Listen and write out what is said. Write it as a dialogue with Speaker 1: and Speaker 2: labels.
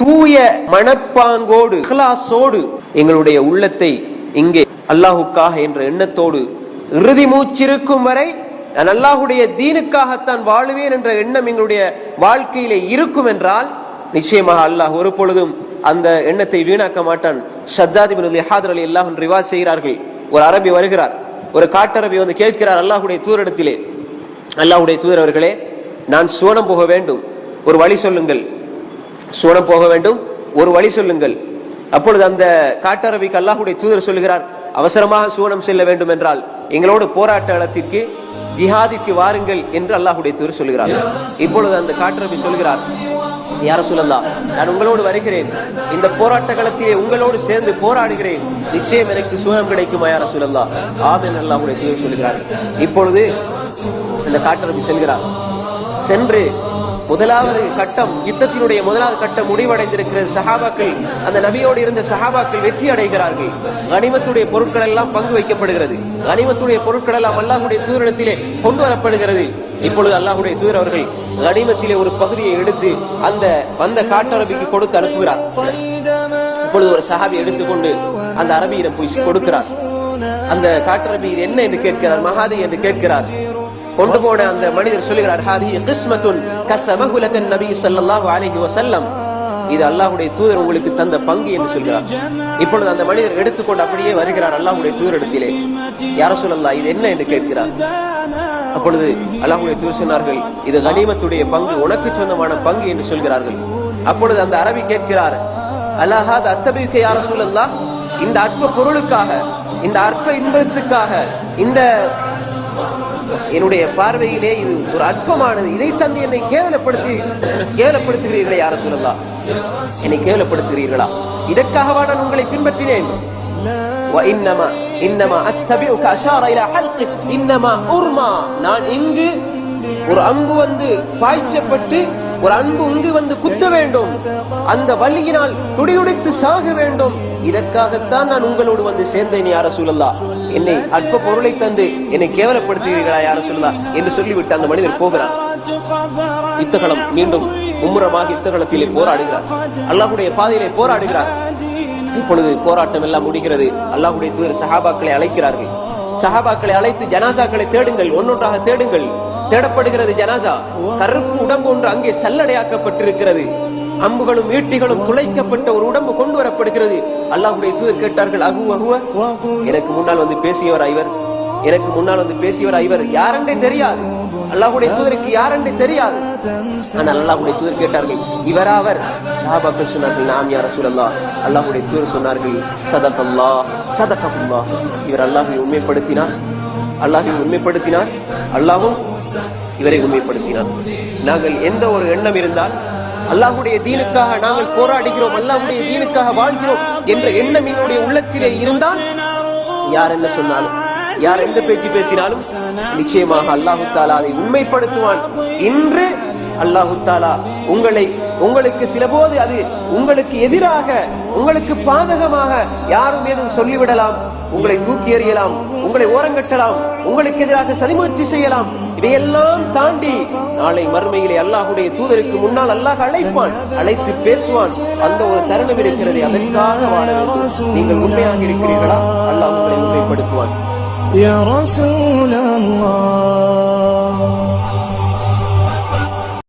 Speaker 1: தூய மனப்பாங்கோடு கிளாஸோடு எங்களுடைய உள்ளத்தை இங்கே அல்லாஹுக்காக என்ற எண்ணத்தோடு இறுதி மூச்சிருக்கும் வரை நான் அல்லாஹுடைய தீனுக்காகத்தான் வாழுவேன் என்ற எண்ணம் எங்களுடைய வாழ்க்கையிலே இருக்கும் என்றால் நிச்சயமாக அல்லாஹ் ஒரு பொழுதும் அந்த எண்ணத்தை வீணாக்க மாட்டான். ஷத்தாதி பின் ஹாதர் அலி அல்லாஹ் ரிவாஜ் செய்கிறார்கள். ஒரு அரபி வருகிறார். ஒரு காட்டரபி வந்து கேட்கிறார் அல்லாஹுடைய தூரிடத்திலே அல்லாஹுடைய தூதர் அவர்களே நான் சுவனம் போக வேண்டும். ஒரு வழி சொல்லுங்கள். சுவனம் போக வேண்டும். ஒரு வழி சொல்லுங்கள். அப்பொழுது அந்த காட்டரபிக்கு அல்லாஹுடைய தூதர் சொல்லுகிறார் அவசரமாக சுவனம் செல்ல வேண்டும் என்றால் எங்களோடு போராட்ட களத்திற்கு ஜிஹாதிக்கு வாருங்கள் என்று அல்லாஹுடைய தூதர் சொல்லுகிறார். இப்பொழுது அந்த காட்டரபி சொல்கிறார் யார சொல்லலாம் நான் உங்களோடு வருகிறேன். இந்த போராட்ட களத்திலே உங்களோடு சேர்ந்து போராடுகிறேன். நிச்சயம் எனக்கு சுகம் கிடைக்குமா யார சொல்லலாம் ஆமென் அல்லாஹுடைய தூதர் சொல்லுகிறார். இப்பொழுது அந்த காட்டரபி செல்கிறார் சென்று முதலாவது கட்டம் யுத்தத்தினுடைய முதலாவது கட்டம் முடிவடைந்திருக்கிறது சஹாபாக்கள் அந்த நபியோடு இருந்த சஹாபாக்கள் வெற்றி அடைகிறார்கள். கனிமத்துடைய பொருட்கள் எல்லாம் பங்கு வைக்கப்படுகிறது. கனிமத்துடைய பொருட்கள் எல்லாம் அல்லாஹுடைய தூரிடத்திலே கொண்டு வரப்படுகிறது. இப்பொழுது அல்லாஹுடைய தூர் அவர்கள் கனிமத்திலே ஒரு பகுதியை எடுத்து அந்த வந்த காட்டரபிக்கு கொடுத்து அனுப்புகிறார். இப்பொழுது ஒரு சஹாபி எடுத்துக்கொண்டு அந்த அரபியிடம் போய் கொடுக்கிறார். அந்த காட்டரபி இது என்ன என்று கேட்கிறார்? மகாதி என்று கேட்கிறார். கொண்டு போன அந்த மனிதர் சொல்லுகிறார் ஹாதி கிஸ்மத்துன் நபி ஸல்லல்லாஹு அலைஹி வஸல்லம். இது அல்லாஹ்வுடைய தூதர் உங்களுக்கு தந்த பங்கு என்று சொல்கிறார். இப்பொழுது அந்த மனிதர் எடுத்துக்கொண்டு அப்படியே வருகிறார் அல்லாஹ்வுடைய தூதரிடத்திலே யார சொல்லலாம் இது என்ன என்று கேட்கிறார்? அப்பொழுது அல்லாஹ்வுடைய தூதர் சொன்னார்கள் இது கனிமத்துடைய பங்கு உனக்கு சொந்தமான பங்கு என்று சொல்கிறார்கள். அப்பொழுது அந்த அரபி கேட்கிறார் அல்லாஹாத் அத்தபிக்க யார சொல்லலாம் இந்த அற்ப பொருளுக்காக இந்த அற்ப இன்பத்துக்காக இந்த என்னுடைய பார்வையிலே இது ஒரு அற்பமானது. இதை தந்து என்னை கேவலப்படுத்தி கேவலப்படுத்துகிறீர்களே யார சொல்லலாம் என்னை கேவலப்படுத்துகிறீர்களா? இதற்காகவா நான் உங்களை பின்பற்றினேன்? இன்னமா இன்னமா அத்தபி அஷாரையில இன்னமா உர்மா. நான் இங்கு ஒரு அம்பு வந்து பாய்ச்சப்பட்டு ஒரு அன்பு உந்து வந்து குத்த வேண்டும். அந்த வழியினால் துடியுடித்து சாக வேண்டும். இதற்காகத்தான் நான் உங்களோடு வந்து சேர்ந்தேன் யார சூழல்லா என்னை அற்ப பொருளை தந்து என்னை கேவலப்படுத்துகிறீர்களா யார சொல்லலா என்று சொல்லிவிட்டு அந்த மனிதர் போகிறார். யுத்தகளம் மீண்டும் மும்முரமாக யுத்தகளத்திலே போராடுகிறார். அல்லாஹுடைய பாதையிலே போராடுகிறார். இப்பொழுது போராட்டம் எல்லாம் முடிகிறது. அல்லாஹுடைய தூதர் சஹாபாக்களை அழைக்கிறார்கள். சஹாபாக்களை அழைத்து ஜனாசாக்களை தேடுங்கள் ஒன்னொன்றாக தேடுங்கள். தேடப்படுகிறது ஜனாசா. கருப்பு உடம்பு ஒன்று அங்கே சல்லடையாக்கப்பட்டிருக்கிறது. அம்புகளும் ஈட்டிகளும் துளைக்கப்பட்ட ஒரு உடம்பு கொண்டு வரப்படுகிறது. அல்லாஹுடைய தூதர் கேட்டார்கள் அகு அகுவ எனக்கு முன்னால் வந்து பேசியவரா இவர் எனக்கு முன்னால் வந்து பேசியவரா இவர் யாரென்றே தெரியாது. அல்லாஹுடைய தூதருக்கு யாரென்றே தெரியாது. ஆனால் அல்லாஹுடைய தூதர் கேட்டார்கள் இவரா அவர் சஹாபாக்கள் சொன்னார்கள் நாம் யார சூழல்லா அல்லாஹுடைய தூதர் சொன்னார்கள் சதகல்லா சதகல்லா இவர் அல்லாஹை உண்மைப்படுத்தினார். அல்லாஹை உண்மைப்படுத்தினார். அல்லாஹும் இவரை உண்மைப்படுத்தினார். நாங்கள் எந்த ஒரு எண்ணம் இருந்தால் அல்லாஹுடைய தீனுக்காக நாங்கள் போராடுகிறோம் அல்லாஹுடைய தீனுக்காக வாழ்கிறோம் என்ற எண்ணம் என்னுடைய உள்ளத்திலே இருந்தால் யார் என்ன சொன்னாலும் யார் எந்த பேச்சு பேசினாலும் நிச்சயமாக அல்லாஹு தாலா அதை உண்மைப்படுத்துவான். இன்று அல்லாஹு தாலா உங்களை உங்களுக்கு சில போது அது உங்களுக்கு எதிராக உங்களுக்கு பாதகமாக யாரும் ஏதும் சொல்லிவிடலாம். உங்களை தூக்கி எறியலாம் உங்களை ஓரங்கட்டலாம் உங்களுக்கு எதிராக சதிமுயற்சி செய்யலாம். இதையெல்லாம் தாண்டி நாளை மறுமையிலே அல்லாஹுடைய தூதருக்கு முன்னால் அல்லாஹ் அழைப்பான் அழைத்து பேசுவான். அந்த ஒரு தருணம் இருக்கிறது அதற்காக நீங்கள் உண்மையாக இருக்கிறீர்களா? அல்லாஹ் உங்களை உண்மைப்படுத்துவான்.